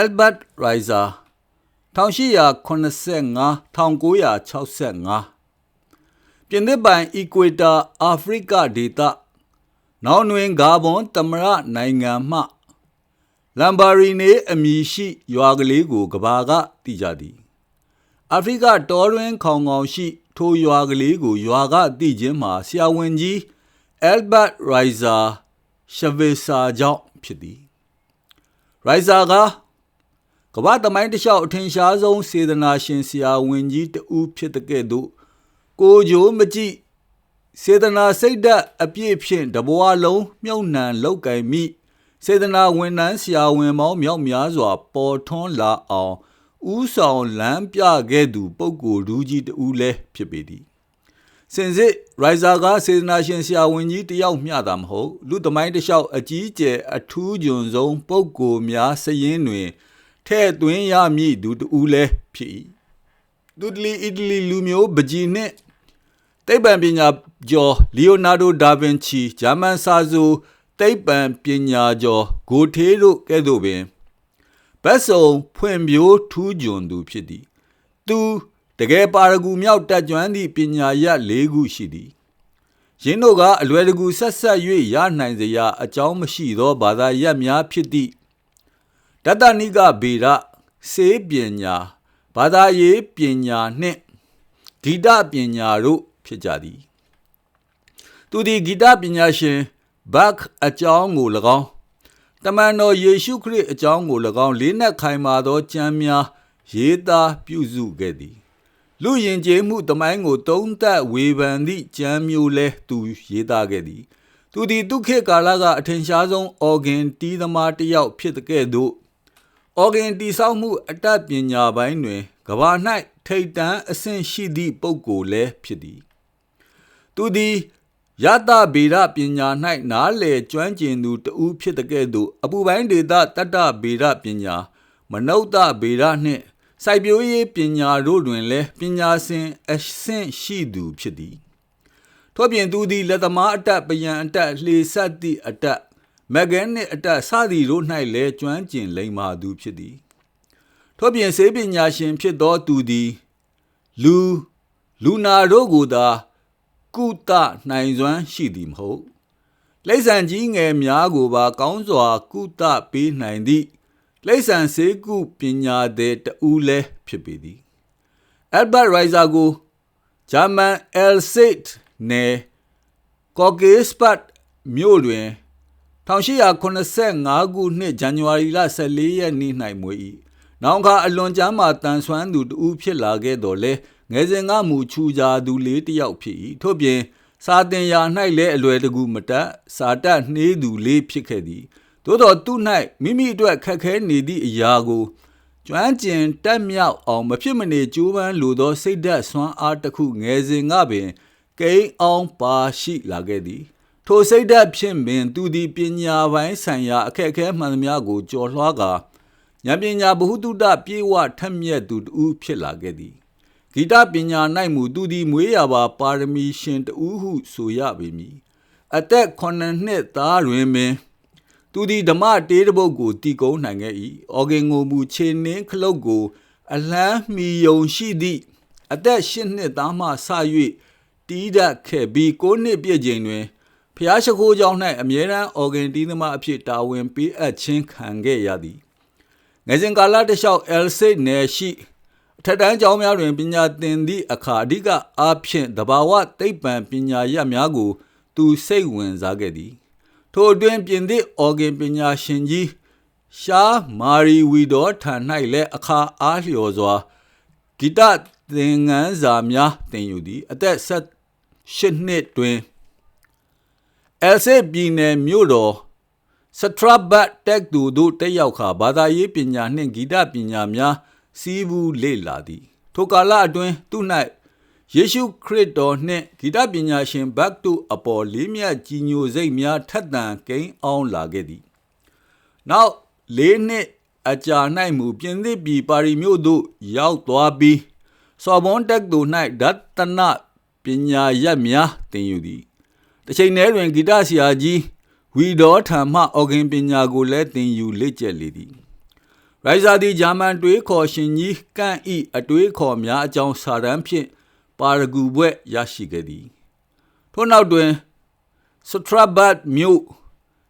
Albert Riser 1885-1965ပြင်သစ်ပိုင် Equator အာဖရိကဒေသနောက်တွင်ဂါဘွန်သမရနိုင်ငံမှလမ်ဘာရီနေအမည်ရှိရွာကလေးကိုကဘာကတည်ကြသည်အာဖရိကတောတွင်ခေါင်ခေါင်ရှိထိုရွာကလေးကိုရွာကတည်ခြင်းမှာဆရာဝန်ကြီး Albert Riser ရှဗေစာကြောင့်ဖြစ်သည် Riser က ကမ္ဘာသမိုင်းတစ်လျှောက်အထင်ရှားဆုံးစေတနာရှင်ဆရာဝန်ကြီးတဦးဖြစ်တဲ့ကဲ့သို့ကိုဂျိုးမကြည့်စေတနာစိတ်ဓာတ်အပြည့်ဖြင့်တဘွားလုံးမြုပ်နှံလောက်ကင်မိစေတနာဝန်ထမ်းဆရာဝန်ပေါင်းမြောက်များစွာ ပေါ်ထွန်းလာအောင်ဥဆောင်လမ်းပြခဲ့သူ ပုဂ္ဂိုလ်ဒူးကြီးတဦးလည်းဖြစ်ပေသည်စင်စစ်ရိုက်ဇာကစေတနာရှင်ဆရာဝန်ကြီးတယောက်မျှတာမဟုတ်လူသမိုင်းတစ်လျှောက်အကြီးကျယ်အထူးကျွန်ဆုံးပုဂ္ဂိုလ်များစည်ရင်းတွင် ထဲ့သွင်းရမည်သူတူလည်းဖြစ်၏ဒူဒလီအီတလီလူမျိုးပကြီးနှင့်သိပ္ပံပညာကျော်လီယိုနာဒိုဒါဗင်ချီဂျာမန်စာစုသိပ္ပံပညာကျော်ဂိုထေးတို့ကဲ့သို့ပင်ဘတ်စုံဖွင့်ပြိုးထူးကျွန်းသူဖြစ်သည် သူတကယ်ပါရဂူမြောက်တက်ကြွသည့်ပညာရပ်၄ခုရှိသည်ရင်းတို့ကအလွယ်တကူဆက်ဆက်၍ရနိုင်စရာအကြောင်းမရှိသောဘာသာရပ်များဖြစ်သည့် တတနိကဗေဒစေပညာဘာသာရေးပညာနှင့်ဂီတပညာတို့ဖြစ်ကြသည်သူသည်ဂီတပညာရှင်ဘတ်အကြောင်းကို၎င်းတမန်တော်ယေရှုခရစ်အကြောင်းကို၎င်းလေးနက်ခိုင်မာသောကျမ်းများရေးသားပြုစုခဲ့သည် လူယဉ်ကျေးမှုတမိုင်းကိုတုံးသက်ဝေဖန်သည့်ကျမ်းမျိုးလဲသူရေးသားခဲ့သည် သူသည်ဒုက္ခကာလကအထင်ရှားဆုံးအော်ဂင်တီးသမားတစ်ယောက်ဖြစ်တဲ့ကဲ့သို့ အော်ဂင်တီဆောက်မှုအတတ်ပညာပိုင်းတွင်ကဘာ၌ထိတ်တန်းအဆင့်ရှိသည့်ပုဂ္ဂိုလ်လည်းဖြစ်သည်သူသည်ယတဗေဒပညာ၌နားလေကျွမ်းကျင်သူတဦးဖြစ်တဲ့ကဲ့သို့အပူပိုင်းဒေသတတ္တဗေဒပညာမနုဿဗေဒနှင့်စိုက်ပျိုးရေးပညာတို့တွင်လည်းပညာရှင်အဆင့်ရှိသူဖြစ်သည်ထို့ပြင်သူသည်လက်သမားအတတ်ပယံအတတ်လှေဆက်သည့်အတတ် မဂန်နှင့်အတတ်စသည်တို့၌လည်းကျွမ်းကျင်လိမ္မာသူဖြစ်သည်ထို့ပြင်စေပညာရှင်ဖြစ်သောသူသည် လူလူနာတို့ကိုသာကုသနိုင်စွမ်းရှိသည်မဟုတ်လိမ့်ဆန်ကြီးငယ်များကိုပါကောင်းစွာ ကုသပေးနိုင်သည့်လိမ့်ဆန်စေကုပညာသည်တဦးလည်းဖြစ်ပေသည်အယ်ဘတ်ရိုက်ဇာကိုဂျာမန်အယ်စိတ်နယ်ကော့ကေးစပတ်မြို့တွင် 1885ခုနှစ်ဇန်နဝါရီလ14ရက်နေ့၌မွေး၏နောင်ခါအလွန်ကြမ်းမှတန်ဆွမ်းသူတဦးဖြစ်လာခဲ့တော်လဲငယ်စဉ်ကမူချူကြသူလေးတစ်ယောက်ဖြစ်၏ထို့ပြင်စာတင်ရာ၌လည်းအလွယ်တကူမတက်စာတက်နှေးသူလေးဖြစ်ခဲ့သည်သို့တော်သူ၌မိမိအတွက်ခက်ခဲနေသည့်အရာကိုကျွမ်းကျင်တက်မြောက်အောင်မဖြစ်မနေကြိုးပမ်းလိုသောစိတ်ဓာတ်ဆွမ်းအားတစ်ခုငယ်စဉ်ကပင်ကိန်းအောင်ပါရှိလာခဲ့သည် ထိုစိတ်ဓာတ်ဖြင့်ပင်သူသည်ပညာပိုင်းဆိုင်ရာအခက်အခဲမှန်သမျှကိုကြော်လွှားကာဉာဏ်ပညာဘ ഹു တုတပြေဝထက်မြက်သူတူဖြစ်လာခဲ့သည်ဂီတပညာ၌မူသူသည်မွေးရပါပါရမီရှင်တူဟုဆိုရပေမည်အသက်9နှစ်သားတွင်ပင်သူသည်ဓမ္မတေးတပုတ်ကိုတီကုန်းနိုင်ခဲ့၏အော်ဂင်ကိုမူခြေနှင်းခလုတ်ကို အလန်းမီယုံရှိသည့်အသက်၈နှစ်သားမှစ၍တီးတတ်ခဲ့ပြီး၉နှစ်ပြည့်ချိန်တွင် ဖျားရှိခိုးကြောင်း၌အမြဲတမ်းအော်ဂင်တီးသမားအဖြစ်တာဝန်ပေးအပ်ခြင်းခံခဲ့ရသည်ငယ်စဉ်ကာလတလျှောက်အယ်စိတ်နယ်ရှိထက်တန်းကျောင်းများတွင်ပညာသင်သည့်အခါအဓိကအားဖြင့်တဘာဝသိပ္ပံပညာရပ်များကို သူစိတ်ဝင်စားခဲ့သည်ထိုအတွင်းပြင်သည့်အော်ဂင်ပညာရှင်ကြီးရှားမာရီဝီဒေါ်ထံ၌လည်းအခါအားလျော်စွာဂီတသင်ငန်းစာများသင်ယူသည်အသက်18နှစ်တွင် အယ်ဆေပြည်နယ်မြို့တော်စထရဘတ်တက်သူတို့တက်ရောက်ခါဘာသာရေးပညာနှင့်ဂီတပညာများစီးပူးလေ့လာသည်ထိုကာလအတွင်းသူ၌ယေရှုခရစ်တော်နှင့်ဂီတပညာရှင်ဘတ်တုအပေါ်လေးမြတ်ကြီးညိုစိတ်များထက်သန်ကိန်းအောင်လာခဲ့သည်နောက်လေးနှစ်အကြာ၌မူပြင်သစ်ပြည်ပါရီမြို့သို့ရောက်သွားပြီးစော်ဘွန်တက်သူ၌ဒတနပညာရပ်များသင်ယူသည် တစ်ချိန်တည်းတွင်ဂီတဆရာကြီးဝီဒေါ်ထံမှအော်ဂင်ပညာကိုလည်းသင်ယူလေ့ကျက်လေသည်ရိုက်ဇာသည်ဂျာမန်တွေးခေါ်ရှင်ကြီးကန့်ဤအတွေးခေါ်များအကြောင်းစာတမ်းဖြင့်ပါရဂူဘွဲ့ရရှိခဲ့သည်ထို့နောက်တွင်စထရဘတ်မြို့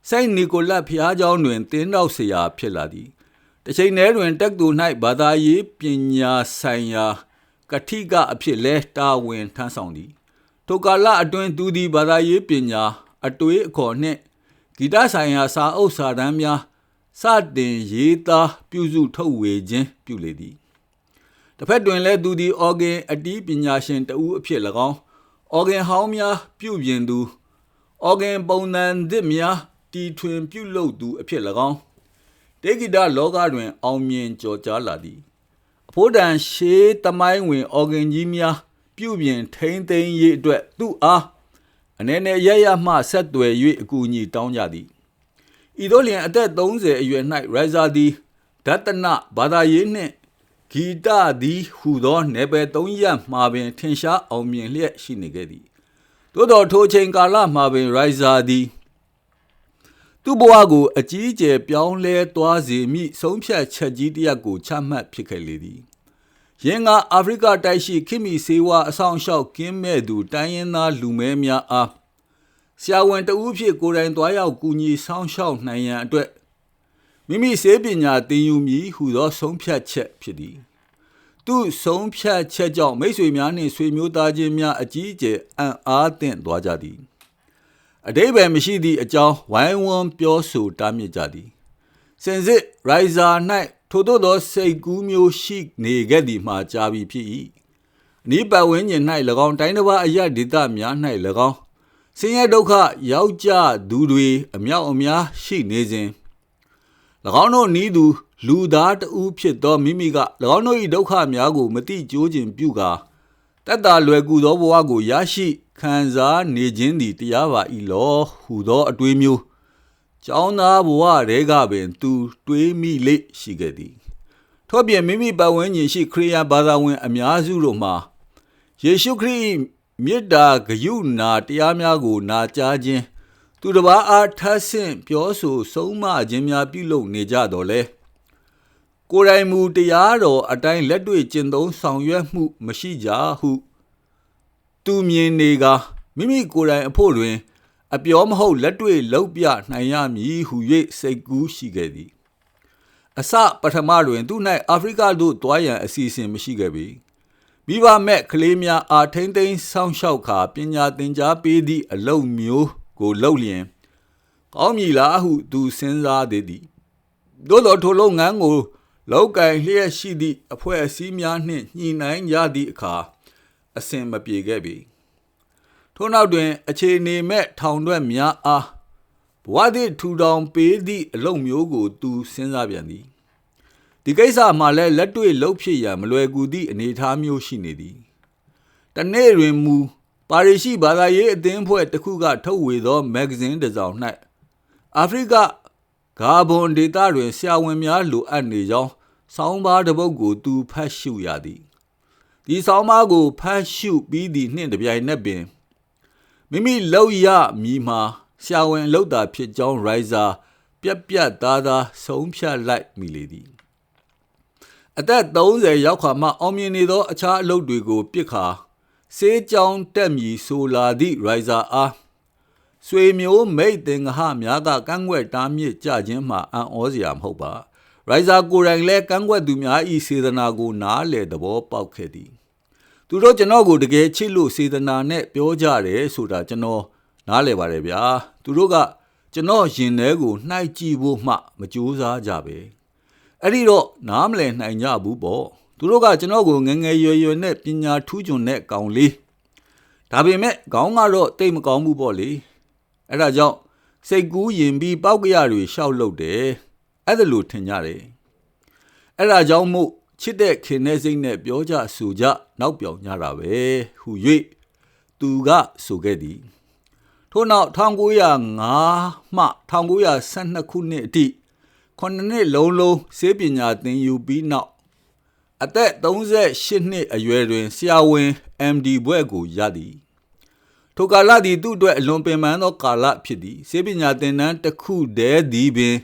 စိန့်နီကိုလတ်ဖျားကျောင်းတွင်တင်းတော့ဆရာဖြစ်လာသည်တစ်ချိန်တည်းတွင်တက်သူ၌ဘာသာရေးပညာဆိုင်ရာကတိကအဖြစ်လဲတာဝန်ထမ်းဆောင်သည် ထိုကာလအတွင်းသူသည်ဘာသာရေးပညာအတွေးအခေါ်နှင့်ဂီတဆိုင်ရာစာအုပ်စာတမ်းများစတင်ရေးသားပြုစုထုတ်ဝေခြင်းပြုလေသည်တစ်ဖက်တွင်လည်းသူသည်အော်ဂင်အတီးပညာရှင်တဦးအဖြစ်၎င်းအော်ဂင်ဟောင်းများပြုပြင်သူအော်ဂင်ပုံသဏ္ဍစ်များတီထွင်ပြုလုပ်သူအဖြစ်၎င်းတေဂီတလောကတွင် အောင်မြင်ကျော်ကြားလာသည်အဖို့တန်ရှေးတမိုင်းဝင်အော်ဂင်ကြီးများ ပြုပြင်ထိမ့်သိမ်းရေးအတွက်သူ့အားအနေနဲ့ရရမှဆက်သွယ်၍အကူအညီတောင်းကြသည်ဤသို့လျှင်အသက်30အရွယ်၌ရိုက်ဇာသည်ဒတနဘာသာရေးနှင့်ဂီတသည်ဟူသောနယ်ပယ်၃ရပ်မှာပင်ထင်ရှားအောင်မြင်လျက်ရှိနေခဲ့သည်သို့တော်ထိုချိန်ကာလမှာပင်ရိုက်ဇာသည်သူ့ဘဝကိုအကြီးအကျယ်ပြောင်းလဲသွားစေမိဆုံးဖြတ်ချက်ကြီးတစ်ရပ်ကိုချမှတ်ဖြစ်ခဲ့လေသည် ရင်းကအာဖရိကတိုက်ရှိခိမီစေဝါအဆောင်လျှောက်ကင်းမဲ့သူတိုင်းရင်းသားလူမဲများအားဆရာဝန်တဦးဖြစ်ကိုယ်တိုင်သွားရောက်ကူညီဆောင်ရှောက်နိုင်ရန်အတွက်မိမိစေပညာသင်ယူမည်ဟုသောဆုံးဖြတ်ချက်ဖြစ်သည်သူဆုံးဖြတ်ချက်ကြောင့်မိတ်ဆွေများနှင့်ဆွေမျိုးသားချင်းများအကြီးအကျယ်အံ့အားသင့်သွားကြသည်အတိဘယ်မရှိသည့်အကြောင်းဝိုင်းဝန်းပြောဆိုတားမြစ်ကြသည်စင်စစ်ရိုက်ဇာ၌ ထို့သောသောစိတ်ကူးမျိုးရှိနေခဲ့သည်မှာကြာပြီဖြစ်၏အနိပတ်ဝန်းကျင်၌၎င်းတိုင်းတစ်ပါးအရဒေသများ၌၎င်းဆင်းရဲဒုက္ခရောက်ကြသူတွေအမြောက်အများရှိနေစဉ်၎င်းတို့နီးသူလူသားတဦးဖြစ်သောမိမိက၎င်းတို့၏ဒုက္ခများကိုမတိကျိုးခြင်းပြုကာတတ်တာလွယ်ကူသောဘဝကိုရရှိခံစားနေခြင်းသည်တရားပါ၏လောဟူသောအတွေးမျိုး ကျောင်းသားဘဝတဲကပင်သူတွေးမိလေရှိခဲ့သည်ထို့ပြင်မိမိပတ်ဝန်းကျင်ရှိခရိယာဘာသာဝင် အများစုတို့မှာယေရှုခရစ်မေတ္တာဂယုဏတရားများကို နာကြားခြင်းသူတစ်ပါးအားထပ်ဆင့်ပြောဆိုဆုံးမခြင်းများပြုလုပ်နေကြတော်လဲကိုယ်တိုင်မူတရားတော်အတိုင်းလက်တွေ့ကျင့်သုံးဆောင်ရွက်မှု မရှိကြဟု သူမြင်နေကမိမိကိုယ်တိုင်အဖို့တွင် အပြောမဟုတ်လက်တွေ့လောက်ပြနိုင်ရမည်ဟု၍စိတ်ကူးရှိခဲ့သည်အစပထမတွင်သူ၌အာဖရိကသို့တွားရန်အစီအစဉ်မရှိခဲ့ပေမိဘမဲ့ကလေးများအားထိမ့်သိမ်းဆောင်းလျှောက်ခါပညာသင်ကြားပေးသည့်အလုပ်မျိုးကိုလုပ်လျင်ကောင်းမည်လားဟုသူစဉ်းစားသေးသည်သို့တော်ထိုလုပ်ငန်းကိုလောက်ကင်လျက်ရှိသည့်အဖွဲ့အစည်းများနှင့်ညှိနှိုင်းကြသည့်အခါအဆင်မပြေခဲ့ပြီ ထို့နောက်တွင် အခြေအနေမဲ့ထောင်တွက်များအားဘဝသည့်ထူထောင်ပေးသည့်အလုပ်မျိုးကို သူစဉ်းစားပြန်သည်ဒီကိစ္စမှာလည်းလက်တွေ့လှုပ်ဖြစ်ရန်မလွယ်ကူသည့်အနေအထားမျိုးရှိနေသည်တနေ့တွင်မူပါရီရှိဘာသာရေးအသင်းအဖွဲ့တစ်ခုက ထုတ်ဝေသော မဂ္ဂဇင်းတစ်စောင်၌အာဖရိကဂါဘွန်ဒေသတွင်ဆရာဝန်များလိုအပ်နေကြောင်းဆောင်းပါးတစ်ပုဒ်ကို သူဖတ်ရှုရသည်ဒီဆောင်းပါးကိုဖတ်ရှုပြီးသည့်နှင့်တပြိုင်နက်ပင် မိမိလောက်ရမည်မှာဆရာဝန်လောက်တာဖြစ်ကြောင်းရိုက်ဇာပြက်ပြက်သားသားဆုံးဖြတ်လိုက်မိလေသည်အသက်30ရောက်ခါမှအောင်မြင်နေသောအခြားအလုပ်တွေကိုပြစ်ခါစေးကြောင်းတက်မြည်ဆိုလာသည့်ရိုက်ဇာအားဆွေမျိုးမိတ်တင်ငဟများကကန့်ွက်တားမြစ်ကြခြင်းမှာအံ့ဩစရာမဟုတ်ပါရိုက်ဇာကိုယ်တိုင်လည်းကန့်ွက်သူများဤစေတနာကိုနားလေသဘောပေါက်ခဲ့သည် သူတို့ကျွန်တော်ကိုတကယ်ချစ်လို့စေတနာနဲ့ပြောကြတယ်ဆိုတာကျွန်တော်နားလေပါတယ်ဗျာသူတို့ကကျွန်တော်ရင်ထဲကိုနှိုက်ကြည့်ဖို့မှမကြိုးစားကြပဲအဲ့ဒီတော့နားမလည်နိုင်ကြဘူးပေါ့သူတို့ကကျွန်တော်ကိုငငယ်ရွယ်ရွယ်နဲ့ပညာထူးချွန်တဲ့ကောင်လေးဒါပေမဲ့ခေါင်းကတော့တိတ်မကောင်းဘူးပေါ့လေအဲ့ဒါကြောင့်စိတ်ကူးရင်ပြီးပောက်ကရတွေရှောက်လုတ်တယ်အဲ့ဒါလို့ထင်ကြတယ်အဲ့ဒါကြောင့်မို့ ချစ်တဲ့ခင်တဲ့စိတ်နဲ့ပြောကြဆိုကြနောက်ပြောင်ကြတာပဲဟူ၍သူကဆိုခဲ့သည်ထို့နောက်1905မှ1912ခုနှစ်အထိခုနှစ်လုံးလုံးစေပညာသင်ယူပြီးနောက်အသက်38နှစ်အရွယ်တွင်ဆရာဝန် MD ဘွဲ့ကိုရသည်ထိုကာလသည်သူ့အတွက်အလွန်ပင်ပန်းသောကာလဖြစ်သည်စေပညာသင်တန်းတစ်ခုတည်းသည်ပင်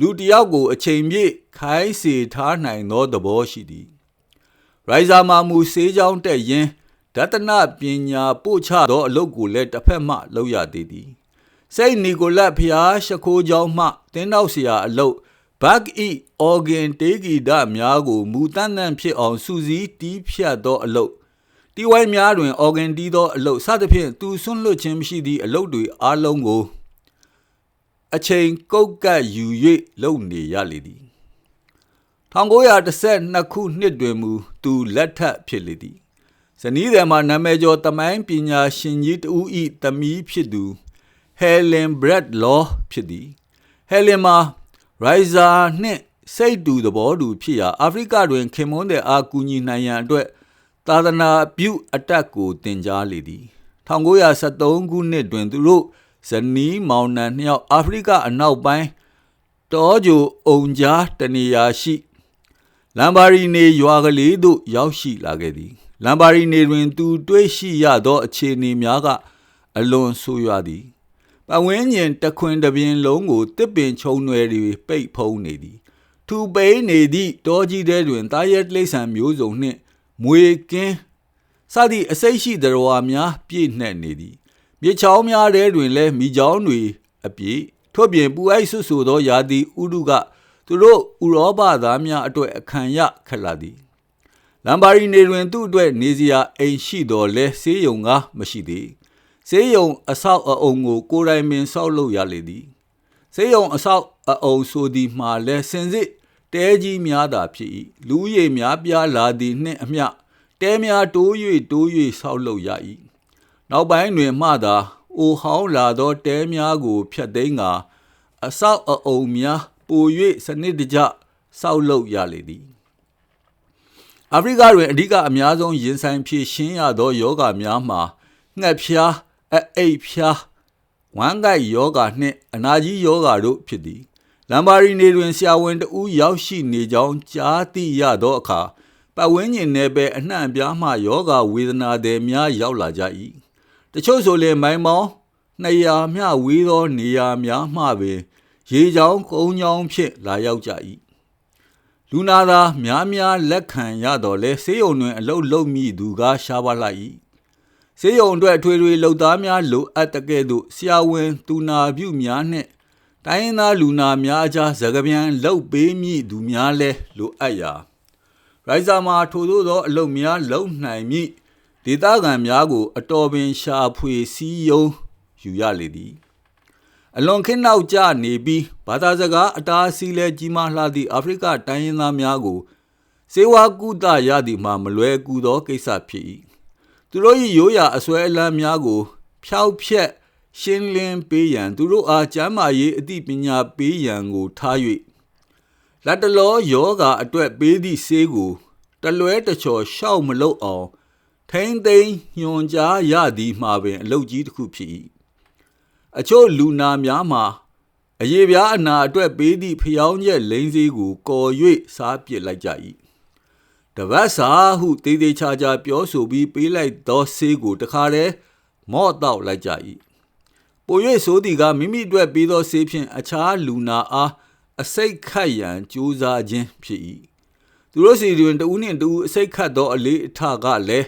လူတယောက်ကို အချိန်ပြည့်ခိုင်းစေထားနိုင်သောသဘောရှိသည်ရိုက်ဇာမာမူဆေးချောင်းတက်ရင်ဒသနပညာပို့ချသောအလုပ်ကိုလည်းတစ်ဖက်မှလုပ်ရသေးသည်စိတ်နီကိုလတ်ဖျားရှခိုးချောင်းမှတင်းနောက်စရာအလုပ်ဘတ်အီအော်ဂင်တေဂီဒများကိုမူတန်တန်ဖြစ်အောင်စူးစီးတီးဖြတ်သောအလုပ်တီဝိုင်းများတွင်အော်ဂင်တီးသောအလုပ်စသဖြင့်သူဆွန့်လွတ်ခြင်းမရှိသည့်အလုပ်တွေအလုံးကို အချိန်ကုတ်ကတ်ယူ၍လုပ်နေရလေသည်1912ခုနှစ်တွင်မူသူလက်ထပ်ဖြစ်လေသည်ဇနီးတယ်မှာနာမည်ကျော်တမိုင်းပညာရှင်ကြီးတဦးဤသမီးဖြစ်သူဟယ်လင်ဘရက်လောဖြစ်သည်ဟယ်လင်မှာရိုက်ဇာနှင့်စိတ်တူသဘောတူဖြစ်ရာအာဖရိကတွင်ခင်မွန်းတဲ့အာကူညီနိုင်ရန်အတွက်သာသနာပြုအတက်ကိုတင်ကြားလေသည်1973ခုနှစ်တွင်သူတို့ ဇနီးမောင်နှံနှစ်ယောက်အာဖရိကအနောက်ပိုင်းတောဂျိုအုံကြားတနေရာရှိလမ်ဘာရီနေရွာကလေးသို့ရောက်ရှိလာခဲ့သည်လမ်ဘာရီနေတွင် သူတွေ့ရှိရသောအခြေအနေများကအလွန်ဆိုးရွားသည်ပဝင်းကျင်တခွင်တပြင်းလုံးကိုတစ်ပင်ချုံနွယ်တွေပိတ်ဖုံးနေသည် ထူပိန်နေသည့်တောကြီးထဲတွင်တာရက်တိရစ္ဆာန်မျိုးစုံနှင့်မွေကင်းစသည့်အစိတ်ရှိသရဝါများပြည့်နှက်နေသည် မြေချောင်းများထဲတွင်လည်းမိချောင်းတွေအပြည့်ထို့ပြင်ပူအိုက်ဆွဆူသောယာတိဥဒုကသူတို့ဥရောပသားများအတွက်အခံရခက်လာသည်လမ်ဘာရီနေတွင်သူ့အတွက်နေစရာအိမ်ရှိတော်လဲဆေးရုံကမရှိသေးဆေးရုံအဆောက်အအုံကိုကိုယ်တိုင်ပင်ဆောက်လုပ်ရလေသည်ဆေးရုံအဆောက်အအုံဆိုသည်မှာလဲစင်စစ်တဲကြီးများသာဖြစ်၏လူရည်များပြားလာသည်နှင့်အမျှတဲများတိုး၍တိုး၍ဆောက်လုပ်ရ၏ နောက်ပိုင်းတွင်မှသာအိုဟောင်းလာသောတဲများကိုဖျက်သိမ်းကာအဆောက်အအုံများပို၍စနစ်တကျဆောက်လုပ်ရလေသည်အာဖရိကတွင်အဓိကအများဆုံးရင်ဆိုင်ဖြည့်ရှင်းရသောယောဂများမှာငှက်ဖျားအအိတ်ဖျားဝမ်းကိုက်ယောဂနှင့်အနာကြီးယောဂတို့ဖြစ်သည်လမ်ဘာရီနေတွင်ဆရာဝန်တဦးရောက်ရှိနေကြောင်းကြားသိရသောအခါပတ်ဝန်းကျင်နယ်ပယ်အနှံ့ပြားမှယောဂဝေဒနာတွေများရောက်လာကြ၏ တချို့ဆိုလည်းမိုင်မောင်း200မျှဝေးသောနေရာများမှပင်ရေချောင်းကုန်းချောင်းဖြင့်လာရောက်ကြ၏လူနာသာများများလက်ခံရတော်လဲဆေးရုံတွင် အလုတ်လုံးမိသူကရှားပါလာ၏ဆေးရုံအတွက်ထွေထွေလှုပ်သားများလိုအပ်တဲ့ကဲ့သို့ဆရာဝန်သူနာပြုများနှင့်တိုင်းရင်းသားလူနာများအကြားသကပြန်လှုပ်ပေးမိသူများလဲလိုအပ်ရာရိုက်ဇာမှာထို့သောသောအလုပ်များလုပ်နိုင်မည် ဒေသခံများကို အတော်ပင်ရှာဖွေစည်းရုံးယူရလေသည်အလွန်ခင်းနောက်ကျနေပြီးဘာသာစကားအတားအဆီးလဲကြီးမားလှသည့်အာဖရိကတိုင်းရင်းသားများကိုစေဝါကုသရသည်မှာမလွယ်ကူသောကိစ္စဖြစ်၏သူတို့၏ရိုးရာအစွဲအလမ်းများကို ဖျောက်ဖျက်ရှင်းလင်းပေးရန် သူတို့အားကျမ်းမာရေးအသိပညာပေးရန်ကိုထား၍လက်တလောယောဂါအတွက်ပေးသည့်ဆေးကိုတလွဲတချော်ရှောက်မလုပ်အောင် ထိမ့်သိမ်းညွန်ကြားရသည်မှာပင်အလုပ်ကြီးတစ်ခုဖြစ်၏အချို့လူနာများမှာအရေးပြားအနာအတွက်ပေးသည့်ဖျောင်းချက်လိမ့်စည်းကိုကော်၍စားပစ်လိုက်ကြ၏တပတ်စာဟုတေးသေးချာချာပြောဆိုပြီးပေးလိုက်သောဆေးကိုတခါတည်းမော့တော့လိုက်ကြ၏ပို၍ဆိုသည်ကမိမိအတွက်ပေးသောဆေးဖြင့်အခြားလူနာအားအစိတ်ခတ်ရန်ကြိုးစားခြင်းဖြစ်၏သူတို့စီတွင်တဦးနှင့်တဦးအစိတ်ခတ်သောအလေးအထကလည်း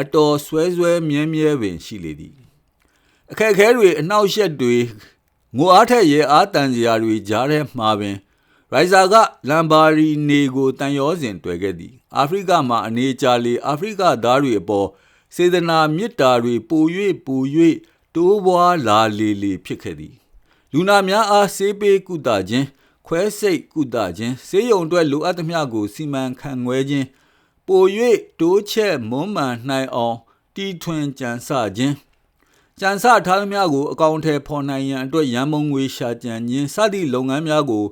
အတော်ဆွဲဆွဲမြဲမြဲပင်ရှိလေသည်အခက်အခဲတွေအနှောက်အယှက်တွေငိုအားထက်ရဲအားတန်စရာတွေကြားထဲမှာပင်ရိုက်ဇာကလမ်ဘာရီနေကိုတန်ရောစဉ်တွေ့ခဲ့သည်အာဖရိကမှာအနေကြလေအာဖရိကသားတွေအပေါ်စေတနာမေတ္တာတွေပို၍ပို၍တိုးပွားလာလေလေဖြစ်ခဲ့သည်လူနာများအားဆေးပေးကုသခြင်းခွဲစိတ်ကုသခြင်းဆေးရုံအတွက်လိုအပ်သမျှကိုစီမံခန့်ခွဲခြင်း ပို၍တိုးချက်မွမ်းမံနိုင်အောင်တီထွင်ကြံစခြင်းကြံစထားသမျှကိုအကောင့်ထဲပေါ်နိုင်ရန်အတွက်ရန်မုံငွေရှာကြံခြင်းစသည့်လုပ်ငန်းများကို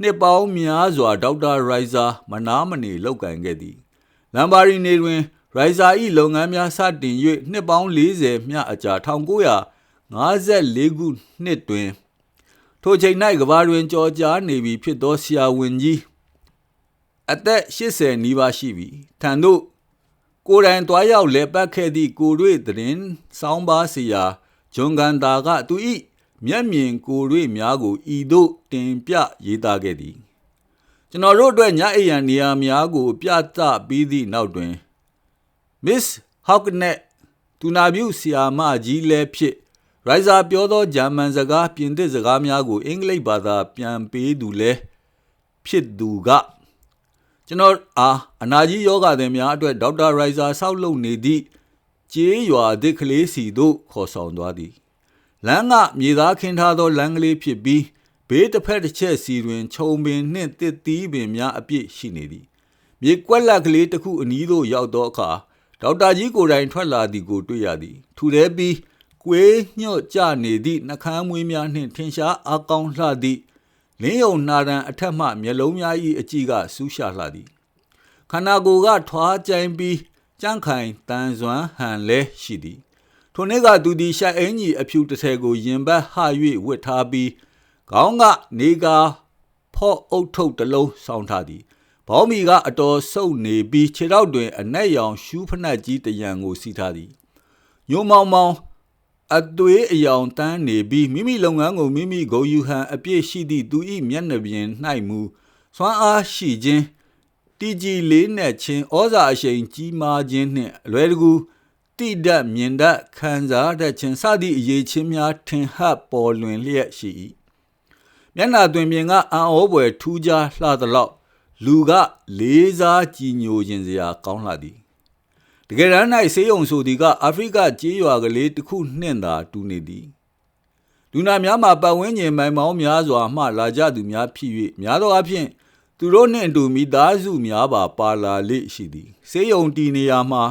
နှစ်ပေါင်းများစွာဒေါက်တာရိုက်ဇာမနာမနေလုပ်ကင်ခဲ့သည်လမ်ဘာရီနေတွင်ရိုက်ဇာ၏လုပ်ငန်းများစတင်၍နှစ်ပေါင်း40မြအကြာ1954ခုနှစ်တွင်ထိုချိန်၌ကဘာတွင်ကြော်ကြားနေပြီဖြစ်သောဆရာဝန်ကြီး အသက်80နီးပါးရှိပြီထံသို့ကိုယ်တိုင်သွားရောက်လဲပတ်ခဲ့သည့်ကိုတွေ့သတင်းစောင်းပါဆရာဂျွန်ကန်တာကသူ၏မျက်မြင်ကိုယ်တွေ့များကိုဤသို့တင်ပြရေးသားခဲ့သည်ကျွန်တော်တို့အတွက်ညအိပ်ရန်နေရာများကို ပြသပြီးသည့်နောက်တွင် Miss Hawknet သူနာပြုဆရာမကြီးလည်းဖြစ် ရိုက်ဇာပြောသောဂျာမန်စကားပြင်သစ်စကားများကို အင်္ဂလိပ်ဘာသာပြန်ပေးသူလည်းဖြစ်သူက ကျွန်တော်အားအနာကြီးယောဂသည်များအတွက်ဒေါက်တာရိုက်ဇာဆောက်လုပ်နေသည့်ကျေးရွာသစ်ကလေးစီသို့ခေါ်ဆောင်သွားသည်လမ်းကမြေသားခင်းထားသောလမ်းကလေးဖြစ်ပြီးဘေးတစ်ဖက်တစ်ချက်စီတွင်ခြုံပင်နှင့်တစ်သီးပင်များအပြည့်ရှိနေသည်မြေကွက်လက်ကလေးတစ်ခုအနီးသို့ရောက်သောအခါဒေါက်တာကြီးကိုယ်တိုင်ထွက်လာသည်ကိုတွေ့ရသည်ထူထဲပြီးကွေးညှော့ကျနေသည့်နှကမ်းမွေးများနှင့်ထင်ရှားအကောင်းလှသည့် လင်းယုံနာရန်အထက်မှမျက်လုံးများ၏အကြည့်ကဆူးရှာလှသည်ခန္ဓာကိုယ်ကထွားကြိုင်ပြီးကြန့်ခိုင်တန်စွမ်းဟန်လဲရှိသည်ထိုနေ့ကသူသည်ရှိုက်အင်ကြီးအဖြူတစ်ထည်ကိုရင်ဘတ်ဟ၍ဝတ်ထားပြီးခေါင်းကနေကာဖော့အုပ်ထုပ်တစ်လုံးဆောင်းထားသည်ဘောင်းမီကအတော်ဆုပ်နေပြီးခြေထောက်တွင်အနက်ရောင်ရှူးဖနက်ကြီးတရံကိုစီးထားသည်ညိုမောင်မောင် အသွေးအယောင်တန်းနေပြီးမိမိလုပ်ငန်းကိုမိမိဂုံယူဟန်အပြည့်ရှိသည့်သူ၏မျက်နှာပြင်၌မူစွမ်းအားရှိခြင်းတီကြီးလေးနဲ့ချင်းဩဇာအရှိန်ကြီးမားခြင်းနှင့်အလွယ်တကူတိဒတ်မြင်ဒတ်ခံစားတတ်ခြင်းစသည့်အရေးချင်းများထင်ဟပ်ပေါ်လွင်လျက်ရှိ၏မျက်နှာတွင်ပြင်ကအံ့ဩဖွယ်ထူးခြားလှသလောက်လူကလေးစားကြည်ညိုခြင်းစရာကောင်းလှသည် တကယ်တမ်း၌ဆေးရုံဆိုသည်ကအာဖရိကကြေးရွာကလေးတစ်ခုနှင့်သာတူနေသည်လူနာများမှာပတ်ဝန်းကျင်မိုင်မောင်းများစွာမှလာကြသူများဖြစ်၍များသောအားဖြင့်သူတို့နှင့်အတူမိသားစုများပါပါလာလေရှိသည်ဆေးရုံတီနေရာမှာ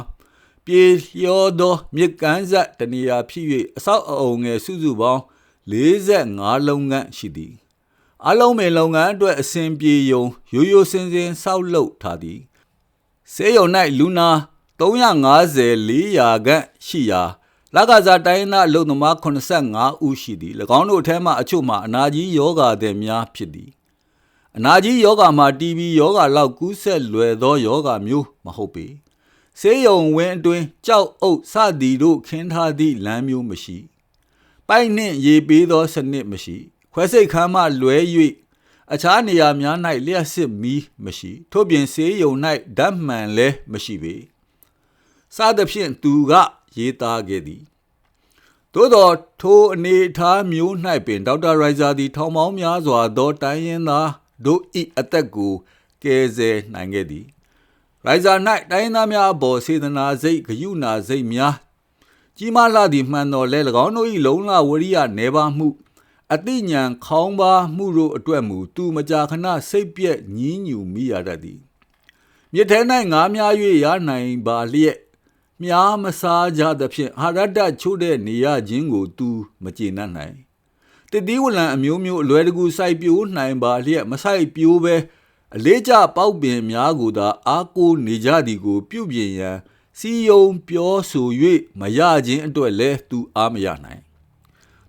ပြေလျောသောမြစ်ကမ်းဆက်တနေရာဖြစ်၍အဆောက်အအုံငယ်စုစုပေါင်း45လုံးခန့်ရှိသည်အလုံးမဲ့လုပ်ငန်းအတွက်အစဉ်ပြေယုံရိုးရိုးစင်စင်ဆောက်လုပ်ထားသည်ဆေးရုံ၌လူနာ 350 400ခန့်ရှိရာလကစားတိုင်းသားအလုံသမား85ဦးရှိသည်၎င်းတို့အထက်မှအချို့မှာအနာကြီးယောဂါသည်များဖြစ်သည်အနာကြီးယောဂါမှာ TB ယောဂါလောက်ကူးဆက်လွယ်သောယောဂါမျိုးမဟုတ်ပေဆေးရုံဝင်းအတွင်းကြောက်အုပ်စသည်တို့ခင်းထားသည့်လမ်းမျိုးမရှိပိုက်နှင့်ရေပေးသောစနစ်မရှိခွဲစိတ်ခမ်းမှလွဲ၍အခြားနေရာများ၌လျှက်စစ်မီးမရှိ ထို့ပြင်ဆေးရုံ၌ဓာတ်မှန်လည်းမရှိပေ စသဖြင့်သူက ရေးသားခဲ့သည်သို့သောထိုအနေထားမျိုး၌ပင်ဒေါက်တာရိုက်ဇာသည် ထောင်ပေါင်းများစွာသောတိုင်းရင်းသားတို့၏အသက်ကိုကယ်ဆယ်နိုင်ခဲ့သည်ရိုက်ဇာ၌တိုင်းသားများအပေါ်စေတနာစိတ်ဂယုဏစိတ်များကြီးမားလာသည်မှန်တော်လဲ၎င်းတို့၏လုံလဝရိယနေပါမှုအတိညာခေါင်းပါမှုတို့အတွက်မူသူမကြာခဏစိတ်ပြက်ညင်းညူမိရတတ်သည်မြစ်ထဲ၌ငါးများ၍ရနိုင်ပါလျက် မြားမစားကြသဖြင့်ဟာရတ္တချို့တဲ့နေရခြင်းကိုသူမကျေနပ်နိုင်တတိဝလံအမျိုးမျိုးအလွယ်တကူစိုက်ပျိုးနိုင်ပါလျက်မစိုက်ပျိုးပဲအလေးကျပေါက်ပင်များကိုသာအားကိုးနေကြသည်ကို ပြုပြင်ရန်စီယုံပြောဆို၍မရခြင်းအတွက်လည်းသူအားမရနိုင်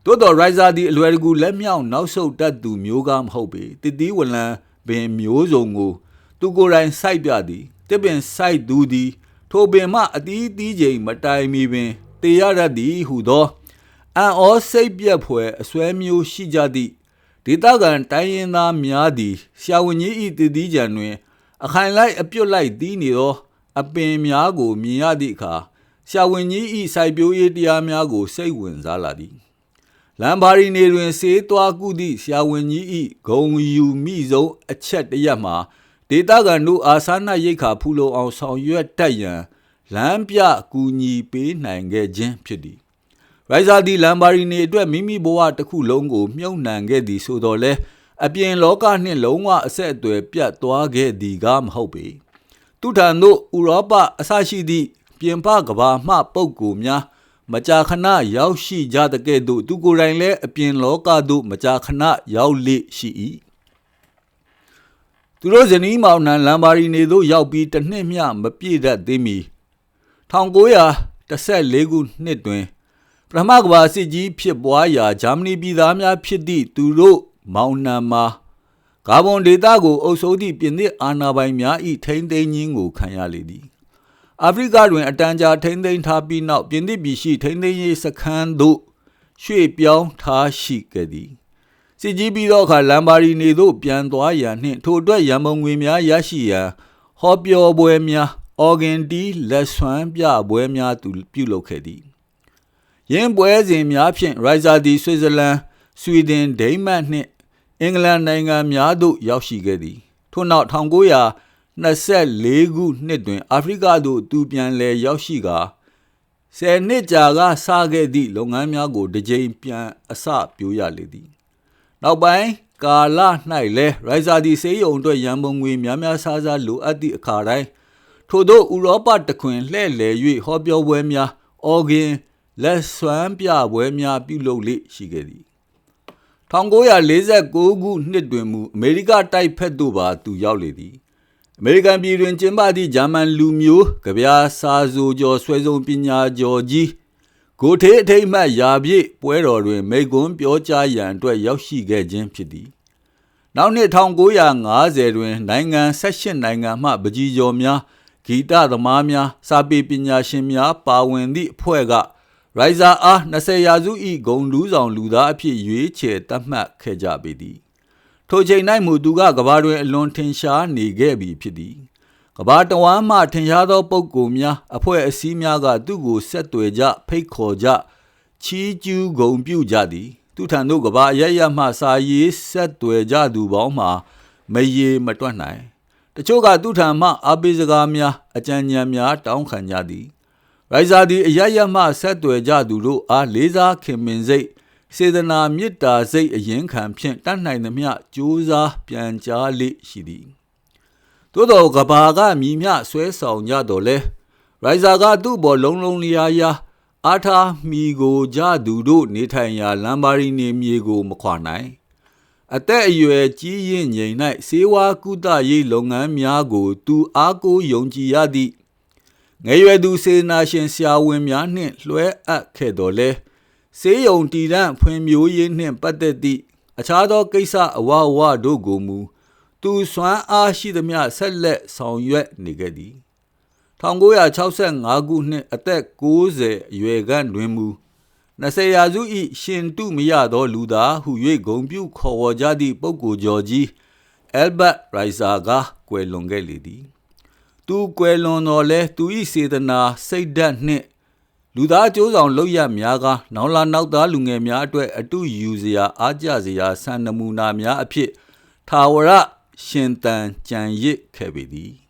သို့တော် riser သည်အလွယ်တကူလက်မြောက်နောက်ဆုတ်တတ်သူမျိုးကားမဟုတ်ပေတတိဝလံပင်မျိုးစုံကို သူကိုယ်တိုင်စိုက်ပြသည်တစ်ပင်စိုက်သူသည် ထိုပင်မှအတီးတီးချိန်မတိုင်မီပင်တေရတတ်သည်ဟုသောအံ့ဩစိတ်ပြက်ဖွယ်အစွဲမျိုးရှိကြသည့်ဒေသခံတိုင်းရင်းသားများသည်ဆရာဝန်ကြီး၏တည်တည်ကြံတွင် အခိုင်လိုက်အပြုတ်လိုက်တီးနေသော အပင်များကိုမြင်ရသည့်အခါဆရာဝန်ကြီး၏စိုက်ပျိုးရေးတရားများကို စိတ်ဝင်စားလာသည်လမ်ဘာရီနေတွင်ဆေးသွားကုသည့်ဆရာဝန်ကြီး၏ဂုံယူမိဆုံးအချက်တရက်မှာ ဒေတာကန်တို့အာဆာနာရိတ်ခါဖူလုံအောင်ဆောင်ရွက်တတ်ရန်လမ်းပြကူညီပေးနိုင်ခဲ့ခြင်းဖြစ်သည်ရိုက်ဇာဒီလမ်ဘာရီနေအတွက်မိမိဘဝတစ်ခုလုံးကိုမြုပ်နှံခဲ့သည်ဆိုတော့လဲအပြင်လောကနှင့်လုံးဝအဆက်အသွယ်ပြတ်သွားခဲ့သည်ကမဟုတ်ပေသူထံသို့ဥရောပအစရှိသည့်ပြင်ပကဘာမှပုပ်ကိုများမကြာခဏရောက်ရှိကြတဲ့ကဲ့သို့သူကိုယ်တိုင်လည်းအပြင်လောကသို့မကြာခဏရောက်လေရှိ၏ သူတို့ဇနီးမောင်နှံလမ်ဘာရီနေသို့ရောက်ပြီးတစ်နှစ်မျှမပြည့်တတ်သေးမီ1914ခုနှစ်တွင်ပထမကမ္ဘာစစ်ကြီးဖြစ်ပွားရာဂျာမနီပြည်သားများဖြစ်သည့်သူတို့မောင်နှံမှာကာဗွန်ဒေတာကိုအုပ်စိုးသည့်ပြင်သစ်အာဏာပိုင်များ၏ထိန်းသိမ်းခြင်းကိုခံရလေသည်အာဖရိကတွင်အတန်ကြာထိန်းသိမ်းထားပြီးနောက်ပြင်သစ်ပြည်ရှိထိန်းသိမ်းရေးစခန်းသို့ရွှေ့ပြောင်းထားရှိခဲ့သည် စစ်ကြီးပြီးသောအခါလမ်ဘာရီနေသို့ပြန်သွားရန်နှင့်ထိုအတွက်ရန်ပုံငွေများရရှိရန်ဟောပြောပွဲများအော်ဂင်တီလက်ဆွမ်းပြပွဲများသူပြုလုပ်ခဲ့သည်ယင်းပွဲစဉ်များဖြင့်ရိုက်ဇာဒီဆွစ်ဇာလန်ဆွီဒင်ဒိန်းမတ်နှင့်အင်္ဂလန်နိုင်ငံများသို့ရောက်ရှိခဲ့သည်ထို့နောက်1924ခုနှစ်တွင်အာဖရိကသို့သူပြန်လည်ရောက်ရှိကာဆယ်နှစ်ကြာကစခဲ့သည့်လုပ်ငန်းများကိုတစ်ကြိမ်ပြန်အစပြိုးရလေသည် နောက်ပိုင်းကာလ၌လဲရိုက်ဇာဒီစေးရုံအတွက်ရန်ပုံငွေများများဆားဆားလိုအပ်သည့်အခါတိုင်းထို့သောဥရောပတခွင်လှည့်လည်၍ဟောပြောပွဲများအော်ဂင်လက်ဆွမ်းပြပွဲများပြုလုပ်လေ့ရှိခဲ့သည်1949ခုနှစ်တွင်မူအမေရိကတိုက်ဖက်သို့ပါသူရောက်လေသည်အမေရိကန်ပြည်တွင်ကျင်းပသည့်ဂျာမန်လူမျိုးကြပြားစာဆိုကျော်ဆွဲဆုံးပညာကျော်ကြီး ကိုထေးအထိတ်မှတ်ရာပြည့်ပွဲတော်တွင် မိကွန်းပြောကြားရန်အတွက်ရောက်ရှိခဲ့ခြင်းဖြစ်သည်နောက်နှစ်1950တွင် နိုင်ငံ18နိုင်ငံမှပကြီးကျော်များဂီတသမားများစာပေပညာရှင်များပါဝင်သည့်အဖွဲ့ကရိုက်ဇာအား20ရာစု၏ဂုံလူးဆောင်လူသားအဖြစ်ရွေးချယ်သတ်မှတ်ခဲ့ကြပေသည်ထိုချိန်၌မူသူကကဘာတွင်အလွန်ထင်ရှားနေခဲ့ပြီဖြစ်သည် ကဘာတဝမ်းမှထင်ရှားသောပုဂ္ဂိုလ်များအဖွဲ့အစည်းများကသူ့ကိုဆက်သွယ်ကြဖိတ်ခေါ်ကြချီးကျူးဂုဏ်ပြုကြသည် သူထံသို့ကဘာရရမှစာရေးဆက်သွယ်ကြသူပေါင်းမှာမရေမတွက်နိုင်တချို့ကသူထံမှအပိစကားများအကြံဉာဏ်များတောင်းခံကြသည်ရိုက်ဇာသည်အရရမှဆက်သွယ်ကြသူတို့အားလေးစားခင်မင်စိတ်စေတနာမေတ္တာစိတ်အရင်ခံဖြင့်တတ်နိုင်သမျှကြိုးစားပြန်ကြားလေရှိသည် သို့တော်ကဘာကမြည်မြဆွဲဆောင်ကြတော်လဲရိုက်ဇာကသူ့ဘော်လုံးလုံးလျားယားအားထားမိကိုကြသူတို့နေထိုင်ရာလမ်ဘာရီနေမြေကိုမခွာနိုင်အသက်အရွယ်ကြီးရင်ငိမ်၌စေဝါကုသရေးလုပ်ငန်းများကို သူအားကိုးယုံကြည်ရသည့်ငယ်ရွယ်သူစေနာရှင်ဆရာဝန်များနှင့်လွှဲအပ်ခဲ့တော်လဲစေယုံတည်တံ့ဖွံ့ဖြိုးရေးနှင့်ပတ်သက်သည့်အခြားသောကိစ္စအဝအဝတို့ကိုမူ သူစွမ်းအားရှိသမျှဆက်လက်ဆောင်ရွက်နေခဲ့သည်1965ခုနှစ်အသက်60အရွယ်ခန့်တွင်မူ20ရာစု၏ရှင်တုမရသောလူသားဟု၍ဂုံပြုခေါ်ဝေါ်ကြသည့်ပုဂ္ဂိုလ်ကျော်ကြီးအယ်ဘတ်ရိုက်ဇာကကွယ်လွန်ခဲ့လေသည်သူကွယ်လွန်တော်လဲသူ၏စေတနာစိတ်ဓာတ်နှင့်လူသားကြိုးဆောင်လုပ်ရများကနောင်လာနောက်သားလူငယ်များအတွက်အတုယူစရာအားကျစရာဆန်နမူနာများအဖြစ်ထာဝရ ရှင်တန်ကြံရစ်ခဲ့ပေသည်